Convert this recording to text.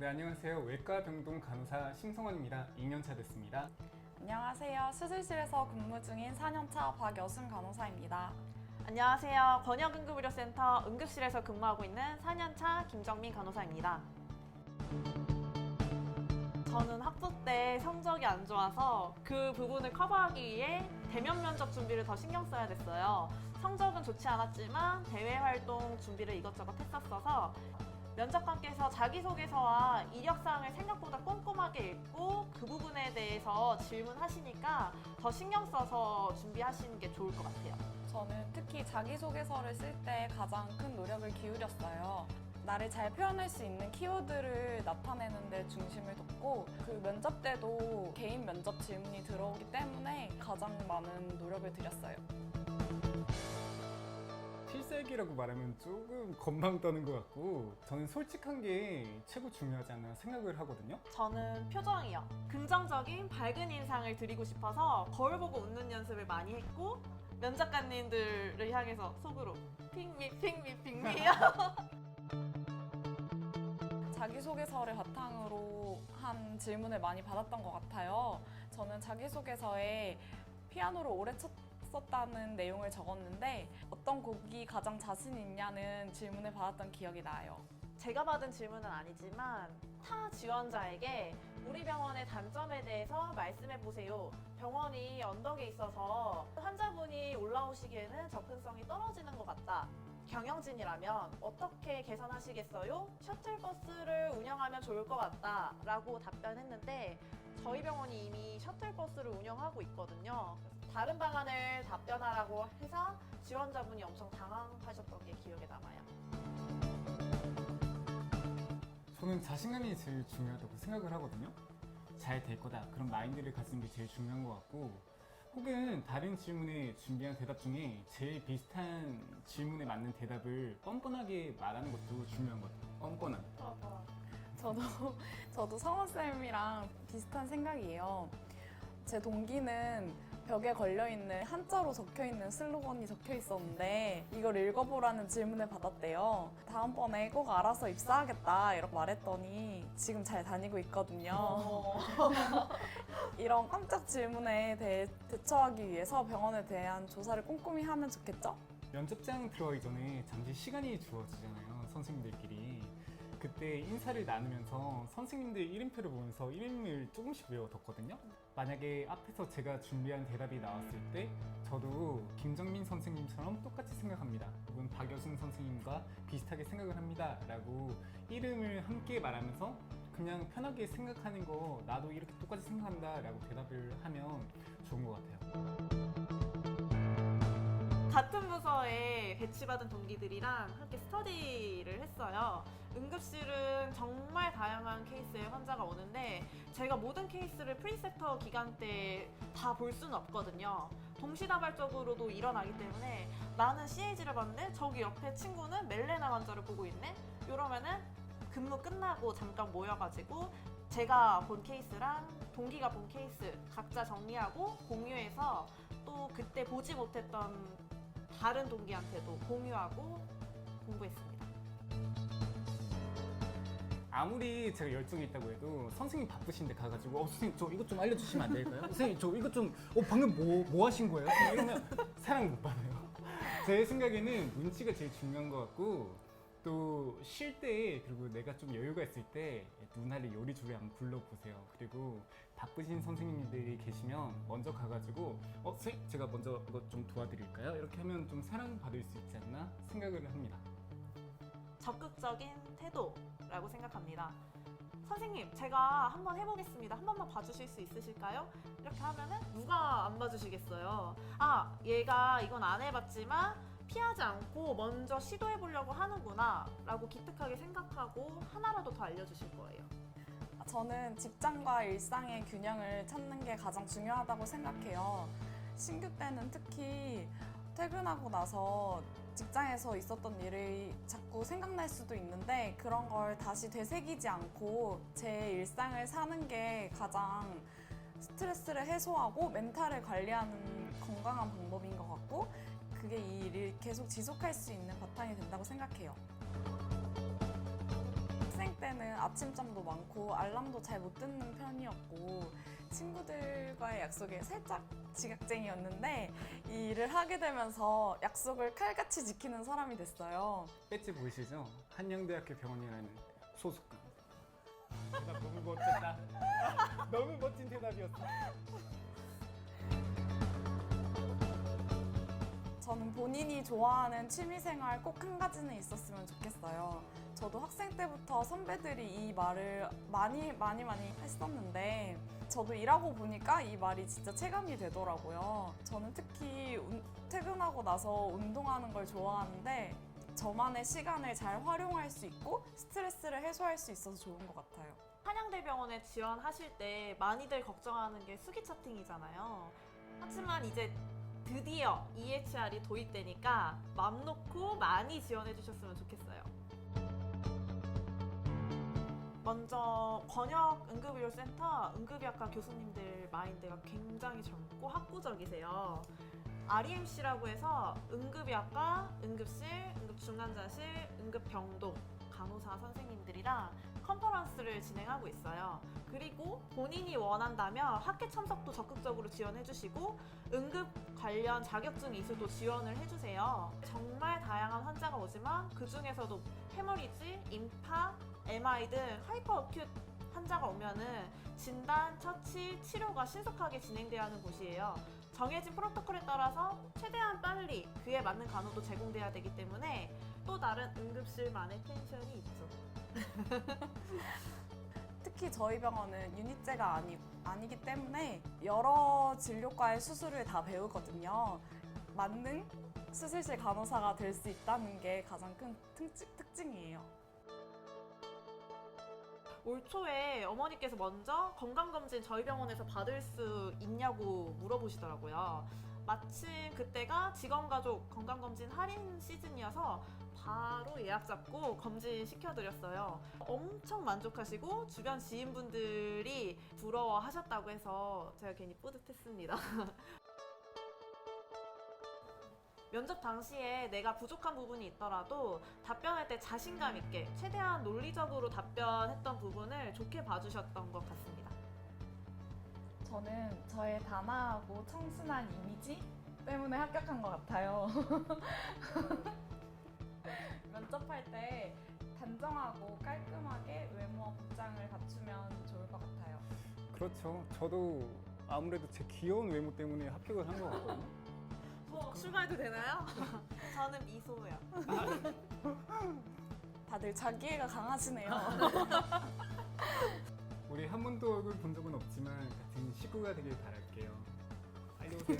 네, 안녕하세요. 외과 병동 간호사 심성원입니다. 2년차 됐습니다. 안녕하세요. 수술실에서 근무 중인 4년차 박여순 간호사입니다. 안녕하세요. 권역응급의료센터 응급실에서 근무하고 있는 4년차 김정민 간호사입니다. 저는 학부 때 성적이 안 좋아서 그 부분을 커버하기 위해 대면 면접 준비를 더 신경 써야 됐어요. 성적은 좋지 않았지만 대외 활동 준비를 이것저것 했었어서 면접관께서 자기소개서와 이력사항을 생각보다 꼼꼼하게 읽고 그 부분에 대해서 질문하시니까 더 신경 써서 준비하시는 게 좋을 것 같아요. 저는 특히 자기소개서를 쓸 때 가장 큰 노력을 기울였어요. 나를 잘 표현할 수 있는 키워드를 나타내는 데 중심을 뒀고 그 면접 때도 개인 면접 질문이 들어오기 때문에 가장 많은 노력을 들였어요. 필살기라고 말하면 조금 건방 떠는 것 같고 저는 솔직한 게 최고 중요하지 않나 생각을 하거든요. 저는 표정이요. 긍정적인 밝은 인상을 드리고 싶어서 거울 보고 웃는 연습을 많이 했고 면접관님들을 향해서 속으로 핑미 핑미 핑미요. 자기소개서를 바탕으로 한 질문을 많이 받았던 것 같아요. 저는 자기소개서에 피아노를 오래 쳤 었다는 내용을 적었는데 어떤 곡이 가장 자신 있냐는 질문을 받았던 기억이 나요. 제가 받은 질문은 아니지만 타 지원자에게 우리 병원의 단점에 대해서 말씀해 보세요. 병원이 언덕에 있어서 환자분이 올라오시기에는 접근성이 떨어지는 것 같다. 경영진이라면 어떻게 개선하시겠어요? 셔틀버스를 운영하면 좋을 것 같다. 라고 답변했는데 저희 병원이 이미 셔틀버스를 운영하고 있거든요. 다른 방안을 답변하라고 해서 지원자분이 엄청 당황하셨던 게 기억에 남아요. 저는 자신감이 제일 중요하다고 생각을 하거든요. 잘 될 거다. 그런 마인드를 가지는 게 제일 중요한 것 같고 혹은 다른 질문에 준비한 대답 중에 제일 비슷한 질문에 맞는 대답을 뻔뻔하게 말하는 것도 중요한 것 같아요. 뻔뻔한. 저도 저도 성원 쌤이랑 비슷한 생각이에요. 제 동기는 벽에 걸려 있는 한자로 적혀 있는 슬로건이 적혀 있었는데 이걸 읽어보라는 질문을 받았대요. 다음번에 꼭 알아서 입사하겠다 이렇게 말했더니 지금 잘 다니고 있거든요. 이런 깜짝 질문에 대해 대처하기 위해서 병원에 대한 조사를 꼼꼼히 하면 좋겠죠? 면접장 들어가기 전에 잠시 시간이 주어지잖아요. 선생님들끼리. 그때 인사를 나누면서 선생님들 이름표를 보면서 이름을 조금씩 외워뒀거든요. 만약에 앞에서 제가 준비한 대답이 나왔을 때 저도 김정민 선생님처럼 똑같이 생각합니다. 혹은 박여순 선생님과 비슷하게 생각을 합니다. 라고 이름을 함께 말하면서 그냥 편하게 생각하는 거 나도 이렇게 똑같이 생각한다 라고 대답을 하면 좋은 것 같아요. 같은 부서에 배치받은 동기들이랑 함께 스터디를 했어요. 응급실은 정말 다양한 케이스의 환자가 오는데 제가 모든 케이스를 프리섹터 기간 때 다 볼 수는 없거든요. 동시다발적으로도 일어나기 때문에 나는 CAG를 봤는데 저기 옆에 친구는 멜레나 환자를 보고 있네? 이러면은 근무 끝나고 잠깐 모여가지고 제가 본 케이스랑 동기가 본 케이스 각자 정리하고 공유해서 또 그때 보지 못했던 다른 동기한테도 공유하고 공부했습니다. 아무리 제가 열정이 있다고 해도 선생님 바쁘신데 가가지고 어 선생님 저 이것 좀 알려주시면 안 될까요? 선생님 저 이것 좀 어 방금 뭐, 뭐 하신 거예요? 이러면 사랑 못 받아요 제 생각에는 눈치가 제일 중요한 것 같고 또 쉴 때 그리고 내가 좀 여유가 있을 때 누나를 요리조리 한번 불러보세요 그리고 바쁘신 선생님들이 계시면 먼저 가가지고 어 선생님 제가 먼저 이것 좀 도와드릴까요? 이렇게 하면 좀 사랑받을 수 있지 않나 생각을 합니다 적극적인 태도라고 생각합니다. 선생님, 제가 한번 해보겠습니다. 한 번만 봐주실 수 있으실까요? 이렇게 하면은 누가 안 봐주시겠어요? 아, 얘가 이건 안 해봤지만 피하지 않고 먼저 시도해 보려고 하는구나 라고 기특하게 생각하고 하나라도 더 알려주실 거예요. 저는 직장과 일상의 균형을 찾는 게 가장 중요하다고 생각해요. 신규 때는 특히 퇴근하고 나서 직장에서 있었던 일이 자꾸 생각날 수도 있는데 그런 걸 다시 되새기지 않고 제 일상을 사는 게 가장 스트레스를 해소하고 멘탈을 관리하는 건강한 방법인 것 같고 그게 이 일을 계속 지속할 수 있는 바탕이 된다고 생각해요. 때는 아침잠도 많고 알람도 잘 못 듣는 편이었고 친구들과의 약속에 살짝 지각쟁이였는데 이 일을 하게 되면서 약속을 칼같이 지키는 사람이 됐어요. 배지 보이시죠? 한양대학교 병원이라는 소속감. 너무 멋졌다. 너무 멋진 대답이었어. 저는 본인이 좋아하는 취미생활 꼭 한 가지는 있었으면 좋겠어요. 저도 학생 때부터 선배들이 이 말을 많이 많이 많이 했었는데 저도 일하고 보니까 이 말이 진짜 체감이 되더라고요. 저는 특히 운- 퇴근하고 나서 운동하는 걸 좋아하는데 저만의 시간을 잘 활용할 수 있고 스트레스를 해소할 수 있어서 좋은 것 같아요. 한양대병원에 지원하실 때 많이들 걱정하는 게 수기 차팅이잖아요. 하지만 이제 드디어 EHR이 도입되니까 맘 놓고 많이 지원해 주셨으면 좋겠어요. 먼저 권역 응급의료센터 응급의학과 교수님들 마인드가 굉장히 젊고 학구적이세요. REMC라고 해서 응급의학과, 응급실, 응급중환자실, 응급병동, 간호사 선생님들이랑 컨퍼런스를 진행하고 있어요. 그리고 본인이 원한다면 학회 참석도 적극적으로 지원해 주시고 응급 관련 자격증 이수도 지원을 해주세요. 정말 다양한 환자가 오지만 그 중에서도 해머리지, 인파, MI 등 하이퍼 어큐 환자가 오면은 진단, 처치, 치료가 신속하게 진행돼야 하는 곳이에요. 정해진 프로토콜에 따라서 최대한 빨리 그에 맞는 간호도 제공돼야 되기 때문에 또 다른 응급실만의 텐션이 있죠. 특히 저희 병원은 유니제가 아니, 아니기 때문에 여러 진료과의 수술을 다 배우거든요. 만능 수술실 간호사가 될 수 있다는 게 가장 큰 특징, 특징이에요. 올 초에 어머니께서 먼저 건강검진 저희 병원에서 받을 수 있냐고 물어보시더라고요. 마침 그때가 직원가족 건강검진 할인 시즌이어서 바로 예약 잡고 검진 시켜드렸어요. 엄청 만족하시고 주변 지인분들이 부러워하셨다고 해서 제가 괜히 뿌듯했습니다. 면접 당시에 내가 부족한 부분이 있더라도 답변할 때 자신감 있게 최대한 논리적으로 답변했던 부분을 좋게 봐주셨던 것 같습니다. 저는 저의 단아하고 청순한 이미지 때문에 합격한 것 같아요. 면접할 때 단정하고 깔끔하게 외모와 복장을 갖추면 좋을 것 같아요. 그렇죠. 저도 아무래도 제 귀여운 외모 때문에 합격을 한 것 같거든요. 뭐 출발해도 되나요? 저는 미소요. 다들 자기애가 강하시네요. 우리 한 번도 얼굴 본 적은 없지만 같은 식구가 되길 바랄게요. 빨리 오세요.